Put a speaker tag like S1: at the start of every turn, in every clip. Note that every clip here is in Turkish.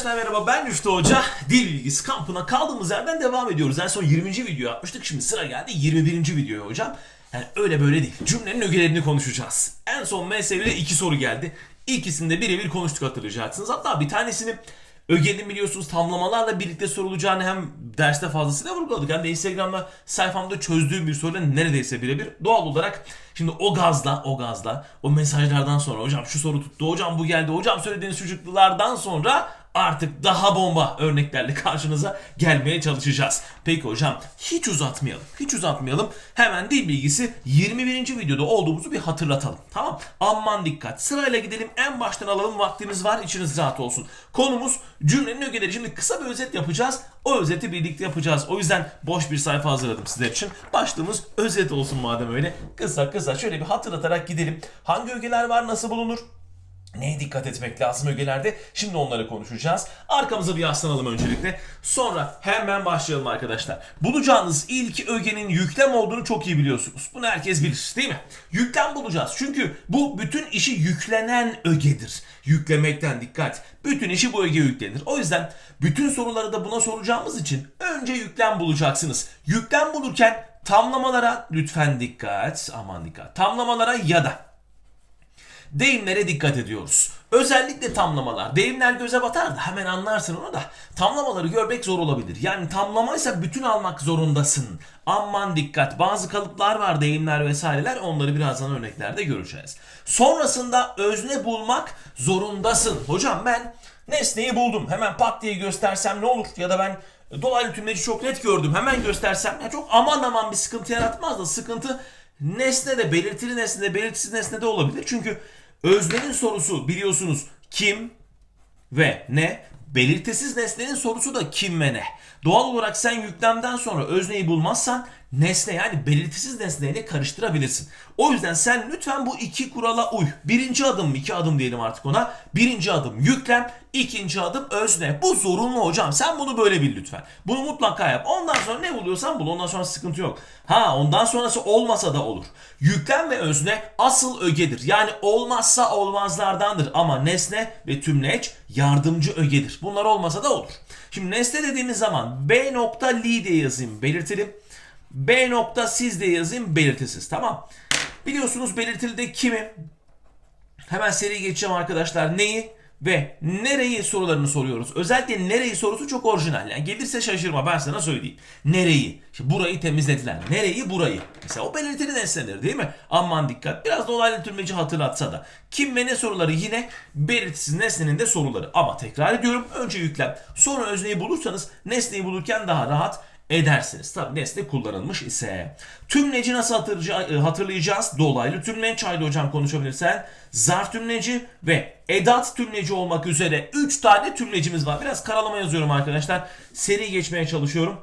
S1: Arkadaşlar merhaba ben Rüştü Hoca. Dil bilgisi kampına kaldığımız yerden devam ediyoruz. En son 20. video yapmıştık. Şimdi sıra geldi 21. videoya hocam. Yani öyle böyle değil. Cümlenin ögelerini konuşacağız. En son MSV'de iki soru geldi. İkisini de birebir konuştuk hatırlayacaksınız. Hatta bir tanesini ögenin biliyorsunuz tamlamalarla birlikte sorulacağını hem derste fazlasıyla vurguladık. Hem de Instagram'da sayfamda çözdüğüm bir soruyla neredeyse birebir. Doğal olarak şimdi o gazla, o gazla, o mesajlardan sonra hocam şu soru tuttu, hocam bu geldi, hocam söylediğiniz çocuklardan sonra artık daha bomba örneklerle karşınıza gelmeye çalışacağız. Peki hocam hiç uzatmayalım. Hiç uzatmayalım. Hemen dil bilgisi 21. videoda olduğumuzu bir hatırlatalım. Tamam. Aman dikkat. Sırayla gidelim. En baştan alalım. Vaktimiz var. İçiniz rahat olsun. Konumuz cümlenin ögeleri. Şimdi kısa bir özet yapacağız. O özeti birlikte yapacağız. O yüzden boş bir sayfa hazırladım sizler için. Başlığımız özet olsun madem öyle. Kısa kısa şöyle bir hatırlatarak gidelim. Hangi ögeler var? Nasıl bulunur? Neye dikkat etmek lazım ögelerde? Şimdi onları konuşacağız. Arkamıza bir yaslanalım öncelikle. Sonra hemen başlayalım arkadaşlar. Bulacağınız ilk ögenin yüklem olduğunu çok iyi biliyorsunuz. Bunu herkes bilir değil mi? Yüklem bulacağız. Çünkü bu bütün işi yüklenen ögedir. Yüklemekten dikkat. Bütün işi bu öge yüklenir. O yüzden bütün soruları da buna soracağımız için önce yüklem bulacaksınız. Yüklem bulurken tamlamalara lütfen dikkat. Aman dikkat. Tamlamalara ya da Deyimlere dikkat ediyoruz. Özellikle tamlamalar. Deyimler göze batar da hemen anlarsın onu da. Tamlamaları görmek zor olabilir. Yani tamlamaysa bütün almak zorundasın. Aman dikkat. Bazı kalıplar var deyimler vesaireler. Onları birazdan örneklerde göreceğiz. Sonrasında özne bulmak zorundasın. Hocam ben nesneyi buldum. Hemen pat diye göstersem ne olur? Ya da ben dolaylı tümleci çok net gördüm. Hemen göstersem ya çok aman aman bir sıkıntı yaratmaz da sıkıntı nesne de belirtili nesne de belirtisiz nesne de olabilir. Çünkü öznenin sorusu biliyorsunuz kim ve ne? Belirtisiz nesnenin sorusu da kim ve ne? Doğal olarak sen yüklemden sonra özneyi bulmazsan nesne yani belirtisiz nesneyle karıştırabilirsin. O yüzden sen lütfen bu iki kurala uy. Birinci adım, iki adım diyelim artık ona. Birinci adım yüklem, ikinci adım özne. Bu zorunlu hocam. Sen bunu böyle bil lütfen. Bunu mutlaka yap. Ondan sonra ne buluyorsan bul. Ondan sonra sıkıntı yok. Ha ondan sonrası olmasa da olur. Yüklem ve özne asıl ögedir. Yani olmazsa olmazlardandır. Ama nesne ve tümleç yardımcı ögedir. Bunlar olmasa da olur. Şimdi nesne dediğimiz zaman B nokta li diye yazayım belirtelim. B nokta siz de yazayım belirtisiz. Tamam. Biliyorsunuz belirtili de kimi? Hemen seri geçeceğim arkadaşlar. Neyi ve nereyi sorularını soruyoruz. Özellikle nereyi sorusu çok orijinal. Yani gelirse şaşırma ben sana söyleyeyim. Nereyi? Şimdi burayı temizlediler. Nereyi? Burayı. Mesela o belirtili nesnedir değil mi? Aman dikkat. Biraz dolaylı türmeci hatırlatsa da. Kim ve ne soruları yine belirtisiz nesnenin de soruları. Ama tekrar ediyorum. Önce yüklem. Sonra özneyi bulursanız nesneyi bulurken daha rahat edersiniz. Tabi nesne kullanılmış ise. Tümleci nasıl hatırlayacağız? hatırlayacağız? Dolaylı tümleç haydi hocam konuşabilirsen. Zarf tümleci ve edat tümleci olmak üzere 3 tane tümlecimiz var. Biraz karalama yazıyorum arkadaşlar. Seri geçmeye çalışıyorum.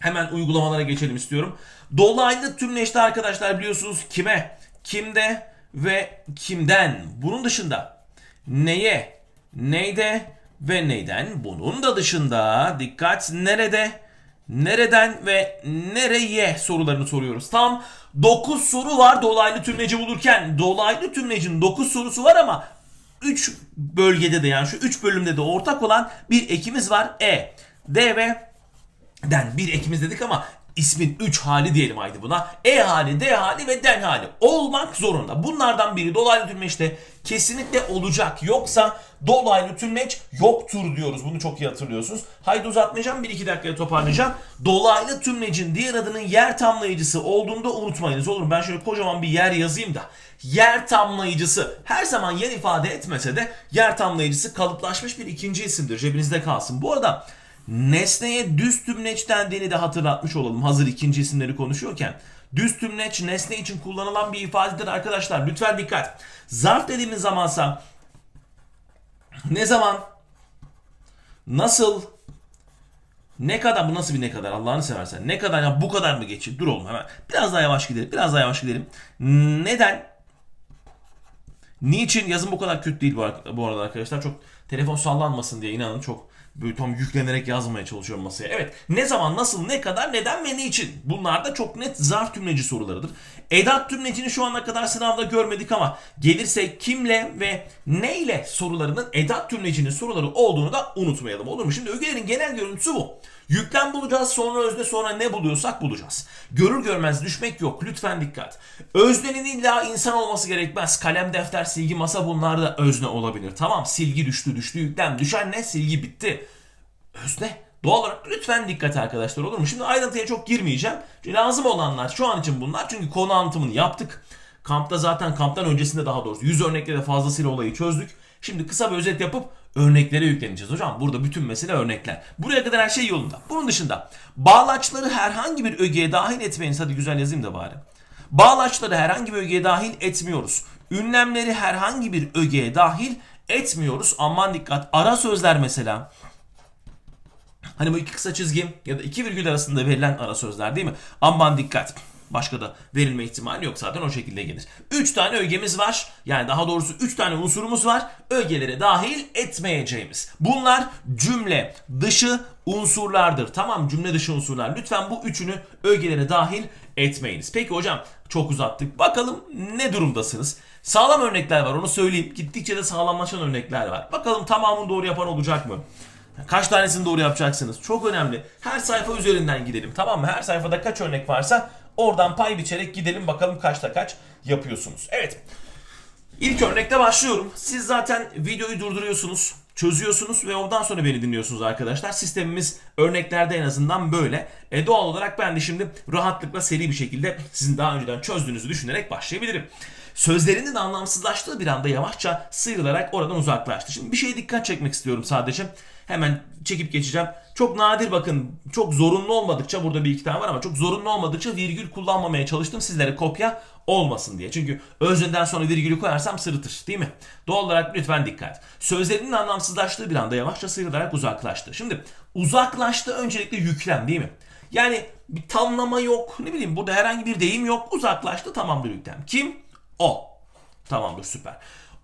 S1: Hemen uygulamalara geçelim istiyorum. Dolaylı tümleçte arkadaşlar biliyorsunuz kime, kimde ve kimden. Bunun dışında neye, neyde ve neyden. Bunun da dışında dikkat nerede, nereden ve nereye sorularını soruyoruz. Tam 9 soru var dolaylı tümleci bulurken. Dolaylı tümlecin 9 sorusu var ama 3 bölgede de yani şu 3 bölümde de ortak olan bir ekimiz var. E, D ve den bir ekimiz dedik ama ismin 3 hali diyelim haydi buna. E hali, D hali ve den hali olmak zorunda. Bunlardan biri dolaylı tümleçte kesinlikle olacak. Yoksa dolaylı tümleç yoktur diyoruz. Bunu çok iyi hatırlıyorsunuz. Haydi uzatmayacağım. 1-2 dakikaya toparlayacağım. Dolaylı tümlecin diğer adının yer tamlayıcısı olduğunu da unutmayınız. Olur mu? Ben şöyle kocaman bir yer yazayım da. Yer tamlayıcısı her zaman yer ifade etmese de yer tamlayıcısı kalıplaşmış bir ikinci isimdir. Cebinizde kalsın. Bu arada nesneye düz tümleç dendiğini de hatırlatmış olalım hazır ikinci isimleri konuşuyorken. Düz tümleç nesne için kullanılan bir ifadedir arkadaşlar. Lütfen dikkat. Zarf dediğimiz zamansa ne zaman nasıl ne kadar bu nasıl bir ne kadar Allah'ını seversen ne kadar ya bu kadar mı geçir? Dur oğlum hemen. Biraz daha yavaş gidelim. Biraz daha yavaş gidelim. Neden? Niçin yazım bu kadar kötü değil bu, ar- bu arada arkadaşlar. Çok telefon sallanmasın diye inanın çok böyle tam yüklenerek yazmaya çalışıyorum masaya. Evet ne zaman nasıl ne kadar neden ve niçin bunlar da çok net zarf tümleci sorularıdır. Edat tümlecini şu ana kadar sınavda görmedik ama gelirse kimle ve neyle sorularının edat tümlecinin soruları olduğunu da unutmayalım olur mu? Şimdi ögelerin genel görüntüsü bu. Yüklem bulacağız sonra özne sonra ne buluyorsak bulacağız. Görür görmez düşmek yok lütfen dikkat. Öznenin illa insan olması gerekmez. Kalem, defter, silgi, masa bunlar da özne olabilir. Tamam silgi düştü düştü yüklem düşen ne silgi bitti. Özne. Doğal olarak lütfen dikkat arkadaşlar olur mu? Şimdi ayrıntıya çok girmeyeceğim. Lazım olanlar şu an için bunlar. Çünkü konu anlatımını yaptık. Kampta zaten kamptan öncesinde daha doğrusu 100 örnekle de fazlasıyla olayı çözdük. Şimdi kısa bir özet yapıp örneklere yükleneceğiz hocam. Burada bütün mesele örnekler. Buraya kadar her şey yolunda. Bunun dışında bağlaçları herhangi bir ögeye dahil etmeyiniz. Hadi güzel yazayım da bari. Bağlaçları herhangi bir ögeye dahil etmiyoruz. Ünlemleri herhangi bir ögeye dahil etmiyoruz. Aman dikkat. Ara sözler mesela. Hani bu iki kısa çizgi ya da iki virgül arasında verilen ara sözler değil mi? Aman dikkat. Başka da verilme ihtimali yok zaten o şekilde gelir. 3 tane ögemiz var. Yani daha doğrusu 3 tane unsurumuz var. Ögelere dahil etmeyeceğimiz. Bunlar cümle dışı unsurlardır. Tamam cümle dışı unsurlar. Lütfen bu üçünü ögelere dahil etmeyiniz. Peki hocam çok uzattık. Bakalım ne durumdasınız? Sağlam örnekler var onu söyleyeyim. Gittikçe de sağlamlaşan örnekler var. Bakalım tamamını doğru yapan olacak mı? Kaç tanesini doğru yapacaksınız? Çok önemli. Her sayfa üzerinden gidelim. Tamam mı? Her sayfada kaç örnek varsa oradan pay biçerek gidelim bakalım kaçta kaç yapıyorsunuz. Evet. İlk örnekte başlıyorum. Siz zaten videoyu durduruyorsunuz, çözüyorsunuz ve ondan sonra beni dinliyorsunuz arkadaşlar. Sistemimiz örneklerde en azından böyle. E doğal olarak ben de şimdi rahatlıkla seri bir şekilde sizin daha önceden çözdüğünüzü düşünerek başlayabilirim. Sözlerinin anlamsızlaştığı bir anda yavaşça sıyrılarak oradan uzaklaştı. Şimdi bir şeye dikkat çekmek istiyorum sadece. Hemen çekip geçeceğim. Çok nadir bakın çok zorunlu olmadıkça burada bir iki tane var ama çok zorunlu olmadıkça virgül kullanmamaya çalıştım sizlere kopya olmasın diye. Çünkü özneden sonra virgülü koyarsam sırıtır değil mi? Doğal olarak lütfen dikkat. Sözlerinin anlamsızlaştığı bir anda yavaşça sıyrılarak uzaklaştı. Şimdi uzaklaştı öncelikle yüklem değil mi? Yani bir tamlama yok ne bileyim burada herhangi bir deyim yok uzaklaştı tamamdır yüklem. Kim? O. Tamamdır süper.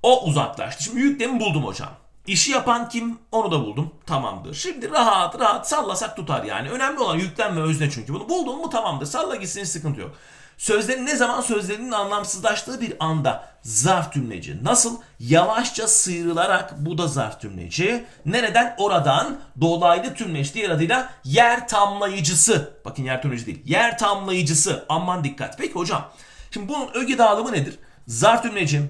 S1: O uzaklaştı. Şimdi yüklemi buldum hocam. İşi yapan kim? Onu da buldum. Tamamdır. Şimdi rahat rahat sallasak tutar yani. Önemli olan yüklem ve özne çünkü. Bunu buldun mu tamamdır. Salla gitsin sıkıntı yok. Sözlerin ne zaman sözlerinin anlamsızlaştığı bir anda zarf tümleci. Nasıl? Yavaşça sıyrılarak bu da zarf tümleci. Nereden? Oradan dolaylı tümleç diğer adıyla yer tamlayıcısı. Bakın yer tümleci değil. Yer tamlayıcısı. Aman dikkat. Peki hocam. Şimdi bunun öge dağılımı nedir? Zarf tümleci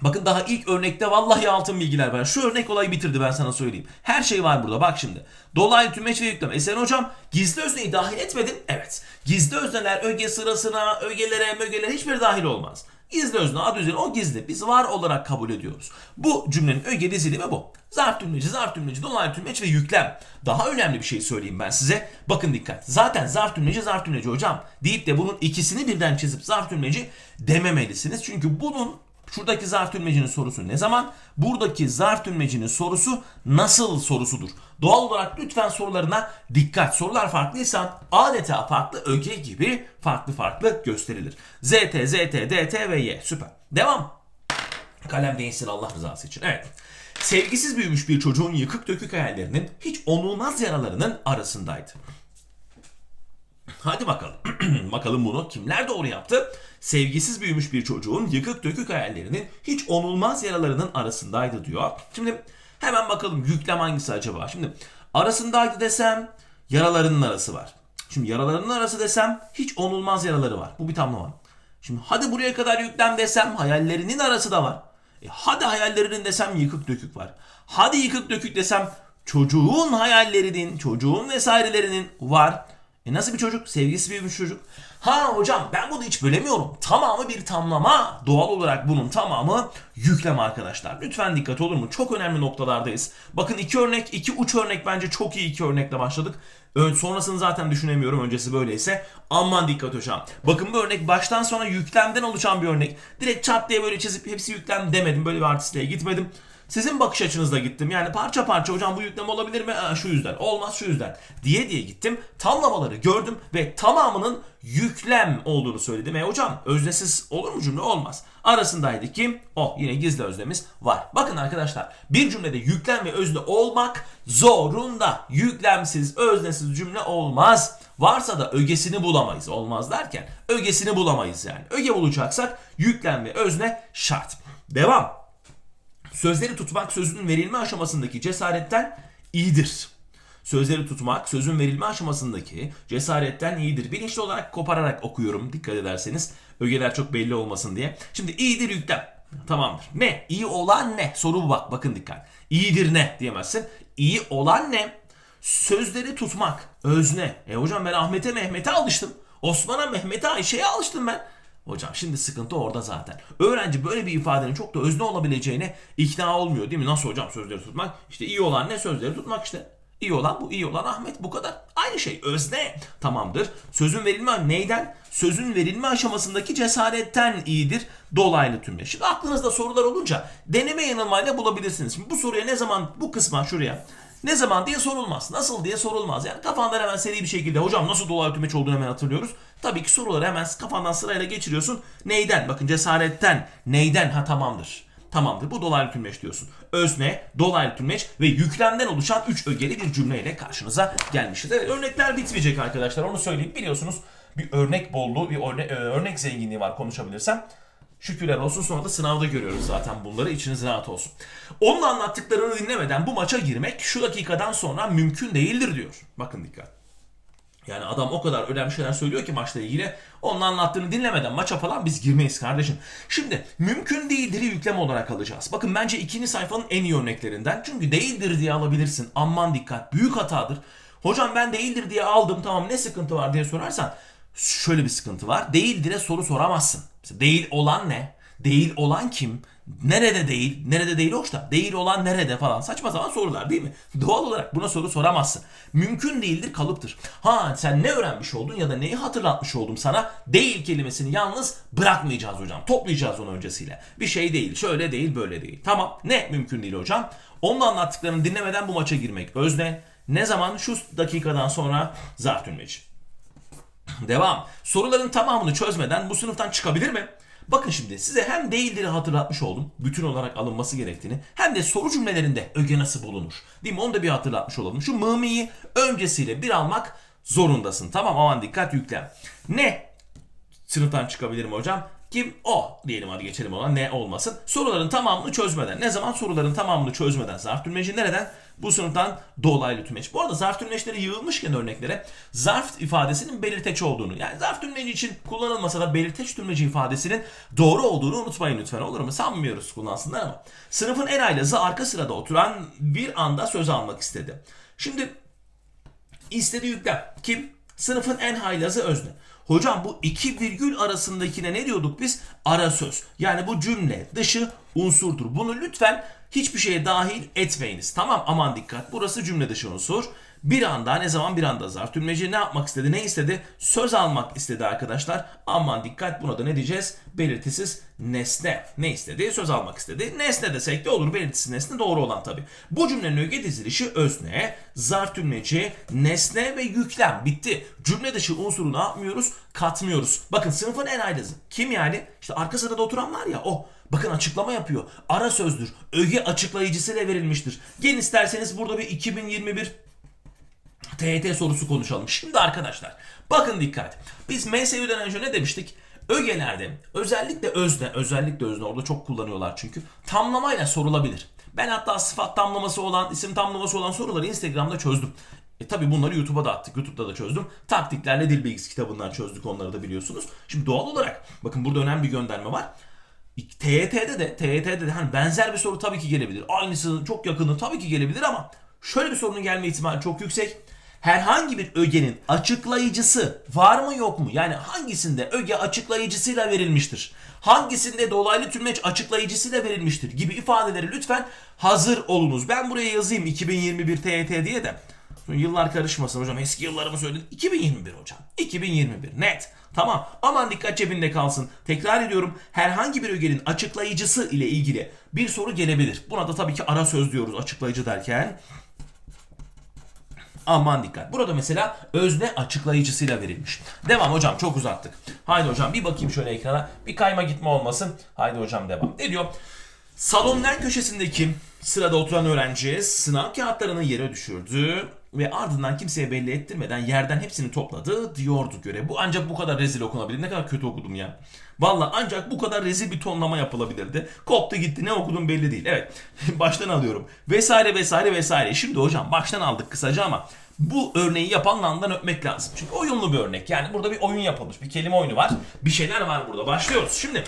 S1: Bakın daha ilk örnekte vallahi altın bilgiler var. Şu örnek olayı bitirdi ben sana söyleyeyim. Her şey var burada bak şimdi. Dolaylı tümeç ve yüklem. E sen hocam gizli özneyi dahil etmedin. Evet. Gizli özneler öge sırasına, ögelere, mögelere hiçbir dahil olmaz. Gizli özne adı üzerine o gizli. Biz var olarak kabul ediyoruz. Bu cümlenin öge dizilimi bu. Zarf tümleci, zarf tümleci, dolaylı tümleç ve yüklem. Daha önemli bir şey söyleyeyim ben size. Bakın dikkat. Zaten zarf tümleci, zarf tümleci hocam deyip de bunun ikisini birden çizip zarf tümleci dememelisiniz. Çünkü bunun Şuradaki zarf tümlecinin sorusu ne zaman? Buradaki zarf tümlecinin sorusu nasıl sorusudur. Doğal olarak lütfen sorularına dikkat. Sorular farklıysa adeta farklı öge gibi farklı farklı gösterilir. ZT, ZT, DT ve Y. Süper. Devam. Kalem değilsin Allah rızası için. Evet. Sevgisiz büyümüş bir çocuğun yıkık dökük hayallerinin hiç onulmaz yaralarının arasındaydı. Hadi bakalım. bakalım bunu kimler doğru yaptı? Sevgisiz büyümüş bir çocuğun yıkık dökük hayallerinin hiç onulmaz yaralarının arasındaydı diyor. Şimdi hemen bakalım yüklem hangisi acaba? Şimdi arasındaydı desem yaralarının arası var. Şimdi yaralarının arası desem hiç onulmaz yaraları var. Bu bir tamlama. Şimdi hadi buraya kadar yüklem desem hayallerinin arası da var. E hadi hayallerinin desem yıkık dökük var. Hadi yıkık dökük desem çocuğun hayallerinin, çocuğun vesairelerinin var. E nasıl bir çocuk? Sevgisi büyümüş çocuk. Ha hocam ben bunu hiç bölemiyorum. Tamamı bir tamlama. Doğal olarak bunun tamamı yüklem arkadaşlar. Lütfen dikkat olur mu? Çok önemli noktalardayız. Bakın iki örnek, iki uç örnek bence çok iyi iki örnekle başladık. Ön, sonrasını zaten düşünemiyorum öncesi böyleyse. Aman dikkat hocam. Bakın bu örnek baştan sona yüklemden oluşan bir örnek. Direkt çat diye böyle çizip hepsi yüklem demedim. Böyle bir artistliğe gitmedim. Sizin bakış açınızla gittim. Yani parça parça hocam bu yüklem olabilir mi? Aa, şu yüzden. Olmaz şu yüzden. Diye diye gittim. Tamlamaları gördüm ve tamamının yüklem olduğunu söyledim. E hocam öznesiz olur mu cümle? Olmaz. Arasındaydı kim? O. Yine gizli öznemiz var. Bakın arkadaşlar bir cümlede yüklem ve özne olmak Zorunda. Yüklemsiz, öznesiz cümle olmaz. Varsa da ögesini bulamayız. Olmaz derken ögesini bulamayız yani. Öge bulacaksak yüklem ve özne şart. Devam. Sözleri tutmak sözün verilme aşamasındaki cesaretten iyidir. Sözleri tutmak sözün verilme aşamasındaki cesaretten iyidir. Bilinçli olarak kopararak okuyorum dikkat ederseniz. Ögeler çok belli olmasın diye. Şimdi iyidir yüklem. Tamamdır. Ne? İyi olan ne? Soru bu bak bakın dikkat. İyidir ne diyemezsin. İyi olan ne? Sözleri tutmak. Özne. E hocam ben Ahmet'e Mehmet'e alıştım. Osman'a Mehmet'e Ayşe'ye alıştım ben. Hocam şimdi sıkıntı orada zaten. Öğrenci böyle bir ifadenin çok da özne olabileceğine ikna olmuyor değil mi? Nasıl hocam sözleri tutmak? İşte iyi olan ne sözleri tutmak işte. İyi olan bu, iyi olan Ahmet bu kadar. Aynı şey özne tamamdır. Sözün verilme neyden? Sözün verilme aşamasındaki cesaretten iyidir. Dolaylı tümle. Şimdi aklınızda sorular olunca deneme yanılmayla bulabilirsiniz. Şimdi bu soruya ne zaman bu kısma şuraya ne zaman diye sorulmaz. Nasıl diye sorulmaz. Yani kafandan hemen seri bir şekilde hocam nasıl dolaylı tümeç olduğunu hemen hatırlıyoruz. Tabii ki soruları hemen kafandan sırayla geçiriyorsun. Neyden? Bakın cesaretten. Neyden? Ha tamamdır. Tamamdır. Bu dolaylı tümleç diyorsun. Özne, dolaylı tümleç ve yüklemden oluşan 3 ögeli bir cümleyle karşınıza gelmişiz. Evet örnekler bitmeyecek arkadaşlar. Onu söyleyeyim. Biliyorsunuz bir örnek bolluğu, bir örne- e, örnek zenginliği var konuşabilirsem. Şükürler olsun sonra da sınavda görüyoruz zaten bunları içiniz rahat olsun. Onun anlattıklarını dinlemeden bu maça girmek şu dakikadan sonra mümkün değildir diyor. Bakın dikkat. Yani adam o kadar önemli şeyler söylüyor ki maçla ilgili. Onun anlattığını dinlemeden maça falan biz girmeyiz kardeşim. Şimdi mümkün değildir'i yüklem olarak alacağız. Bakın bence ikinci sayfanın en iyi örneklerinden. Çünkü değildir diye alabilirsin. Aman dikkat. Büyük hatadır. Hocam ben değildir diye aldım tamam ne sıkıntı var diye sorarsan şöyle bir sıkıntı var. Değildir'e soru soramazsın. Mesela değil olan ne? Değil olan kim? Nerede değil? Nerede değil hoş da. Değil olan nerede falan. Saçma sapan sorular değil mi? Doğal olarak buna soru soramazsın. Mümkün değildir kalıptır. Ha sen ne öğrenmiş oldun ya da neyi hatırlatmış oldum sana? Değil kelimesini yalnız bırakmayacağız hocam. Toplayacağız onu öncesiyle. Bir şey değil. Şöyle değil böyle değil. Tamam. Ne mümkün değil hocam? Onun anlattıklarını dinlemeden bu maça girmek. Özne. Ne zaman? Şu dakikadan sonra zarf tümleci. Devam. Soruların tamamını çözmeden bu sınıftan çıkabilir mi? Bakın şimdi size hem değildir'i hatırlatmış oldum. Bütün olarak alınması gerektiğini. Hem de soru cümlelerinde öge nasıl bulunur? Değil mi? Onu da bir hatırlatmış olalım. Şu mımiyi öncesiyle bir almak zorundasın. Tamam aman dikkat yüklem. Ne? Sınıftan çıkabilir mi hocam? Kim? O diyelim hadi geçelim ona ne olmasın. Soruların tamamını çözmeden. Ne zaman soruların tamamını çözmeden zarf nereden? Bu sınıftan dolaylı tümeç. Bu arada zarf tümleçleri yığılmışken örneklere zarf ifadesinin belirteç olduğunu yani zarf tümleci için kullanılmasa da belirteç tümleci ifadesinin doğru olduğunu unutmayın lütfen olur mu? Sanmıyoruz kullansınlar ama. Sınıfın en aylazı arka sırada oturan bir anda söz almak istedi. Şimdi istediği yüklem kim? Sınıfın en haylazı özne. Hocam bu iki virgül arasındakine ne diyorduk biz? Ara söz. Yani bu cümle dışı unsurdur. Bunu lütfen hiçbir şeye dahil etmeyiniz. Tamam aman dikkat. Burası cümle dışı unsur. Bir anda ne zaman bir anda zarf tümleci ne yapmak istedi ne istedi? Söz almak istedi arkadaşlar. Aman dikkat buna da ne diyeceğiz? Belirtisiz nesne. Ne istedi? Söz almak istedi. Nesne desek de olur. Belirtisiz nesne doğru olan tabi. Bu cümlenin öge dizilişi özne, zarf tümleci, nesne ve yüklem. Bitti. Cümle dışı unsuru ne yapmıyoruz? Katmıyoruz. Bakın sınıfın en aylazı. Kim yani? İşte arka sırada oturan var ya o. Bakın açıklama yapıyor. Ara sözdür. Öge açıklayıcısıyla verilmiştir. Gelin isterseniz burada bir 2021 TYT sorusu konuşalım. Şimdi arkadaşlar bakın dikkat. Biz MSÜ'den önce ne demiştik? Ögelerde özellikle özne, özellikle özne orada çok kullanıyorlar çünkü tamlamayla sorulabilir. Ben hatta sıfat tamlaması olan, isim tamlaması olan soruları Instagram'da çözdüm. E tabi bunları YouTube'a da attık. YouTube'da da çözdüm. Taktiklerle dil bilgisi kitabından çözdük onları da biliyorsunuz. Şimdi doğal olarak bakın burada önemli bir gönderme var. TYT'de de TYT'de de hani benzer bir soru tabii ki gelebilir. Aynısı çok yakını tabii ki gelebilir ama şöyle bir sorunun gelme ihtimali çok yüksek. Herhangi bir ögenin açıklayıcısı var mı yok mu? Yani hangisinde öge açıklayıcısıyla verilmiştir? Hangisinde dolaylı tümleç açıklayıcısıyla verilmiştir? Gibi ifadeleri lütfen hazır olunuz. Ben buraya yazayım 2021 TYT diye de. Yıllar karışmasın hocam. Eski yıllarımı söyledim. 2021 hocam. 2021 net. Tamam. Aman dikkat cebinde kalsın. Tekrar ediyorum. Herhangi bir ögenin açıklayıcısı ile ilgili bir soru gelebilir. Buna da tabii ki ara söz diyoruz açıklayıcı derken. Aman dikkat. Burada mesela özne açıklayıcısıyla verilmiş. Devam hocam çok uzattık. Haydi hocam bir bakayım şöyle ekrana. Bir kayma gitme olmasın. Haydi hocam devam. Ne diyor? Salonun en köşesindeki sırada oturan öğrenci sınav kağıtlarını yere düşürdü ve ardından kimseye belli ettirmeden yerden hepsini topladı diyordu göre. Bu ancak bu kadar rezil okunabilir. Ne kadar kötü okudum ya. Valla ancak bu kadar rezil bir tonlama yapılabilirdi. Koptu gitti ne okudum belli değil. Evet baştan alıyorum. Vesaire vesaire vesaire. Şimdi hocam baştan aldık kısaca ama bu örneği yapan landan öpmek lazım. Çünkü oyunlu bir örnek. Yani burada bir oyun yapılmış. Bir kelime oyunu var. Bir şeyler var burada. Başlıyoruz. Şimdi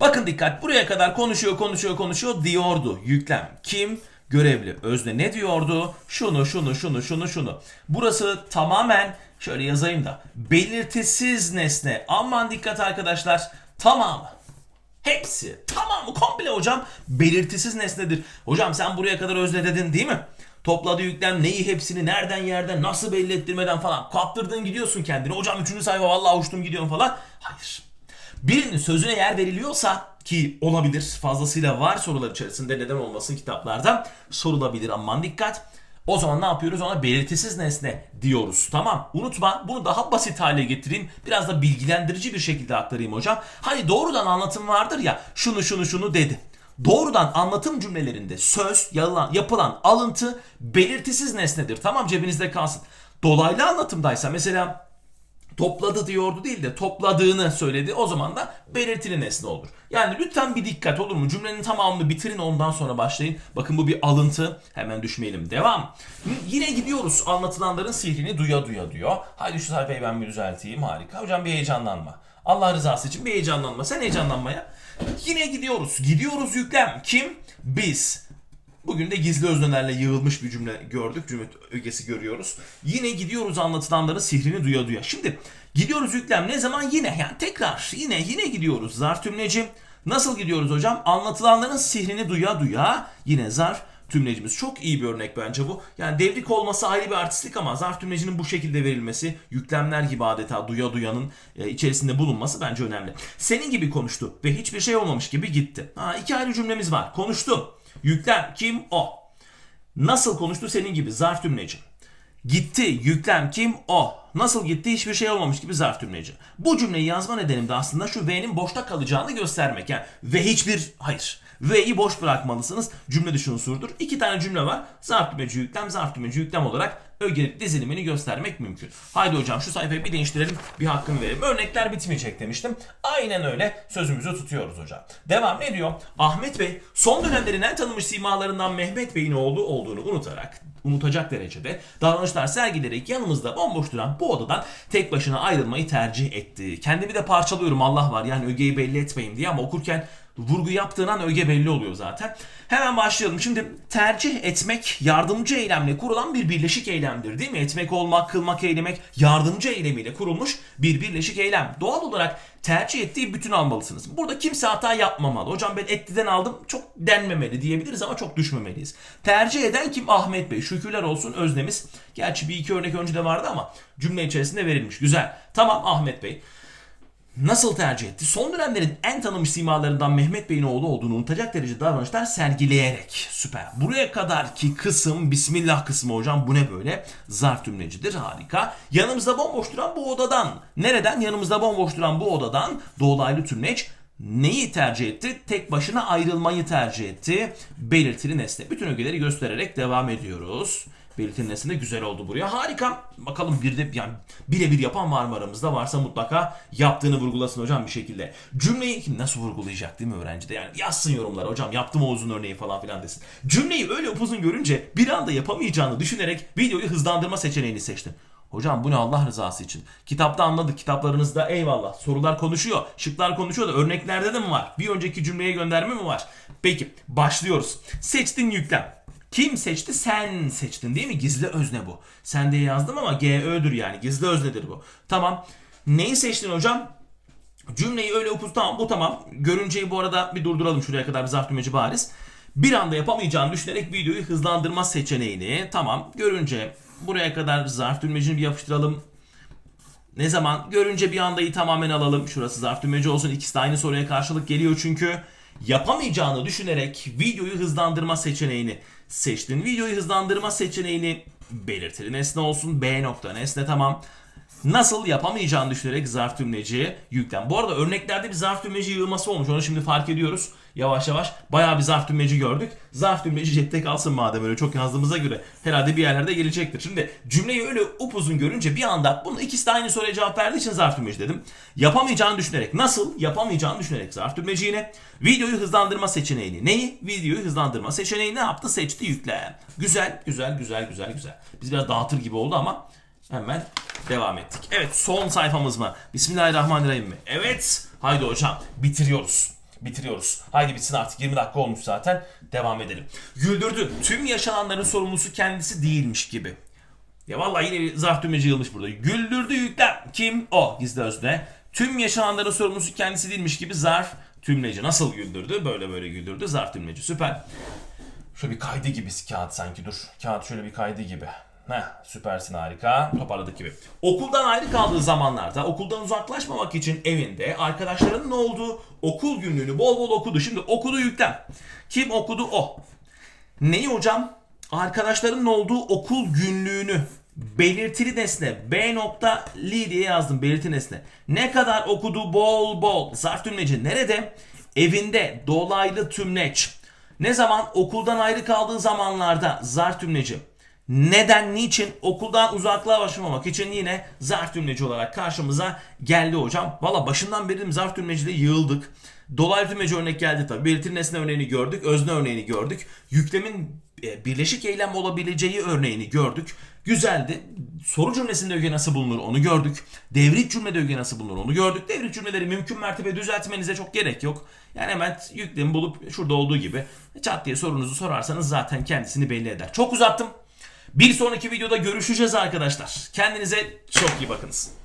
S1: Bakın dikkat buraya kadar konuşuyor konuşuyor konuşuyor diyordu yüklem. Kim? Görevli. Özne ne diyordu? Şunu şunu şunu şunu şunu. Burası tamamen şöyle yazayım da belirtisiz nesne. Aman dikkat arkadaşlar. Tamamı. Hepsi. Tamamı komple hocam belirtisiz nesnedir. Hocam sen buraya kadar özne dedin değil mi? Topladığı yüklem neyi hepsini nereden yerden nasıl belli ettirmeden falan kaptırdın gidiyorsun kendini. Hocam 3. sayfa vallahi uçtum gidiyorum falan. Hayır. Birinin sözüne yer veriliyorsa ki olabilir fazlasıyla var sorular içerisinde neden olmasın kitaplarda sorulabilir aman dikkat. O zaman ne yapıyoruz? Ona belirtisiz nesne diyoruz. Tamam. Unutma bunu daha basit hale getireyim. Biraz da bilgilendirici bir şekilde aktarayım hocam. Hani doğrudan anlatım vardır ya şunu şunu şunu dedi. Doğrudan anlatım cümlelerinde söz, yapılan, yapılan alıntı belirtisiz nesnedir. Tamam cebinizde kalsın. Dolaylı anlatımdaysa mesela topladı diyordu değil de topladığını söyledi. O zaman da belirtili nesne olur. Yani lütfen bir dikkat olur mu? Cümlenin tamamını bitirin ondan sonra başlayın. Bakın bu bir alıntı. Hemen düşmeyelim. Devam. Yine gidiyoruz. Anlatılanların sihrini duya duya diyor. Haydi şu sayfayı ben bir düzelteyim. Harika. Hocam bir heyecanlanma. Allah rızası için bir heyecanlanma. Sen heyecanlanma ya. Yine gidiyoruz. Gidiyoruz yüklem. Kim? Biz. Bugün de gizli öznelerle yığılmış bir cümle gördük. Cümle ögesi görüyoruz. Yine gidiyoruz anlatılanların sihrini duya duya. Şimdi gidiyoruz yüklem ne zaman? Yine yani tekrar yine yine gidiyoruz. Zarf tümleci. Nasıl gidiyoruz hocam? Anlatılanların sihrini duya duya yine zarf tümlecimiz. Çok iyi bir örnek bence bu. Yani devrik olması ayrı bir artistlik ama zarf tümlecinin bu şekilde verilmesi, yüklemler gibi adeta duya duyanın e, içerisinde bulunması bence önemli. Senin gibi konuştu ve hiçbir şey olmamış gibi gitti. Ha, iki ayrı cümlemiz var. Konuştu. Yüklem kim? O. Nasıl konuştu? Senin gibi zarf tümleci. Gitti. Yüklem kim? O. Nasıl gitti? Hiçbir şey olmamış gibi zarf tümleci. Bu cümleyi yazma nedenim de aslında şu V'nin boşta kalacağını göstermek. Yani ve hiçbir hayır. V'yi boş bırakmalısınız. Cümle dışı unsurdur. İki tane cümle var. Zarf tümleci yüklem, zarf tümleci yüklem olarak ögelik dizilimini göstermek mümkün. Haydi hocam şu sayfayı bir değiştirelim. Bir hakkını verelim. Örnekler bitmeyecek demiştim. Aynen öyle sözümüzü tutuyoruz hocam. Devam ne diyor? Ahmet Bey son dönemlerin en tanınmış simalarından Mehmet Bey'in oğlu olduğunu unutarak unutacak derecede davranışlar sergileyerek yanımızda bomboş duran bu odadan tek başına ayrılmayı tercih etti. Kendimi de parçalıyorum Allah var yani ögeyi belli etmeyeyim diye ama okurken vurgu yaptığın an öge belli oluyor zaten. Hemen başlayalım. Şimdi tercih etmek yardımcı eylemle kurulan bir birleşik eylemdir değil mi? Etmek, olmak, kılmak, eylemek yardımcı eylemiyle kurulmuş bir birleşik eylem. Doğal olarak tercih ettiği bütün almalısınız. Burada kimse hata yapmamalı. Hocam ben etliden aldım çok denmemeli diyebiliriz ama çok düşmemeliyiz. Tercih eden kim? Ahmet Bey. Şükürler olsun öznemiz. Gerçi bir iki örnek önce de vardı ama cümle içerisinde verilmiş. Güzel. Tamam Ahmet Bey. Nasıl tercih etti? Son dönemlerin en tanınmış simalarından Mehmet Bey'in oğlu olduğunu unutacak derecede davranışlar sergileyerek. Süper. Buraya kadar ki kısım Bismillah kısmı hocam bu ne böyle? Zarf tümlecidir harika. Yanımızda bomboş duran bu odadan. Nereden? Yanımızda bomboş duran bu odadan dolaylı tümleç neyi tercih etti? Tek başına ayrılmayı tercih etti. Belirtili nesne. Bütün ögeleri göstererek devam ediyoruz belirtilmesinde güzel oldu buraya. Harika. Bakalım bir de yani birebir yapan var mı aramızda? Varsa mutlaka yaptığını vurgulasın hocam bir şekilde. Cümleyi kim nasıl vurgulayacak değil mi öğrenci de? Yani yazsın yorumlar hocam yaptım o uzun örneği falan filan desin. Cümleyi öyle upuzun görünce bir anda yapamayacağını düşünerek videoyu hızlandırma seçeneğini seçtim. Hocam bu ne Allah rızası için? Kitapta anladık. Kitaplarınızda eyvallah. Sorular konuşuyor. Şıklar konuşuyor da örneklerde de mi var? Bir önceki cümleye gönderme mi var? Peki başlıyoruz. Seçtin yüklem. Kim seçti? Sen seçtin değil mi? Gizli özne bu. Sen diye yazdım ama GÖ'dür yani. Gizli öznedir bu. Tamam. Neyi seçtin hocam? Cümleyi öyle okuz tamam bu tamam. Görünceyi bu arada bir durduralım şuraya kadar bir zarf tümeci. Bir anda yapamayacağını düşünerek videoyu hızlandırma seçeneğini tamam görünce buraya kadar zarf tümlecini bir yapıştıralım. Ne zaman? Görünce bir andayı tamamen alalım. Şurası zarf tümleci olsun. İkisi de aynı soruya karşılık geliyor çünkü. Yapamayacağını düşünerek videoyu hızlandırma seçeneğini seçtin. Videoyu hızlandırma seçeneğini belirtili nesne olsun. B nokta nesne tamam. Nasıl yapamayacağını düşünerek zarf tümleciye yüklen. Bu arada örneklerde bir zarf tümleci yığılması olmuş. Onu şimdi fark ediyoruz. Yavaş yavaş bayağı bir zarf tümleci gördük. Zarf tümleci cepte kalsın madem öyle çok yazdığımıza göre. Herhalde bir yerlerde gelecektir. Şimdi cümleyi öyle upuzun görünce bir anda bunun ikisi de aynı soruya cevap verdiği için zarf tümleci dedim. Yapamayacağını düşünerek. Nasıl? Yapamayacağını düşünerek zarf tümleci yine. Videoyu hızlandırma seçeneğini. Neyi? Videoyu hızlandırma seçeneği ne yaptı? Seçti yükle. Güzel, güzel, güzel, güzel, güzel. Biz biraz dağıtır gibi oldu ama hemen devam ettik. Evet son sayfamız mı? Bismillahirrahmanirrahim mi? Evet. Haydi hocam bitiriyoruz. Bitiriyoruz. Haydi bitsin artık 20 dakika olmuş zaten. Devam edelim. Güldürdü. Tüm yaşananların sorumlusu kendisi değilmiş gibi. Ya vallahi yine zarf tümleci yılmış burada. Güldürdü yüklem. Kim? O. Gizli özne. Tüm yaşananların sorumlusu kendisi değilmiş gibi zarf tümleci. Nasıl güldürdü? Böyle böyle güldürdü. Zarf tümleci. Süper. Şöyle bir kaydı gibi kağıt sanki dur. Kağıt şöyle bir kaydı gibi. Heh, süpersin harika. Toparladık gibi. Okuldan ayrı kaldığı zamanlarda okuldan uzaklaşmamak için evinde arkadaşlarının olduğu okul günlüğünü bol bol okudu. Şimdi okudu yüklem. Kim okudu o. Neyi hocam? Arkadaşlarının olduğu okul günlüğünü belirtili nesne B nokta li diye yazdım belirtili nesne. Ne kadar okudu bol bol. Zarf tümleci nerede? Evinde dolaylı tümleç. Ne zaman? Okuldan ayrı kaldığı zamanlarda zarf tümleci. Neden, niçin? Okuldan uzaklığa başlamamak için yine zarf tümleci olarak karşımıza geldi hocam. Valla başından beri dedim zarf tümlecide yığıldık. Dolaylı tümleci örnek geldi tabii. Belirtili nesne örneğini gördük. Özne örneğini gördük. Yüklemin e, birleşik eylem olabileceği örneğini gördük. Güzeldi. Soru cümlesinde öge nasıl bulunur onu gördük. Devrik cümlede öge nasıl bulunur onu gördük. Devrik cümleleri mümkün mertebe düzeltmenize çok gerek yok. Yani hemen yüklemi bulup şurada olduğu gibi çat diye sorunuzu sorarsanız zaten kendisini belli eder. Çok uzattım. Bir sonraki videoda görüşeceğiz arkadaşlar. Kendinize çok iyi bakınız.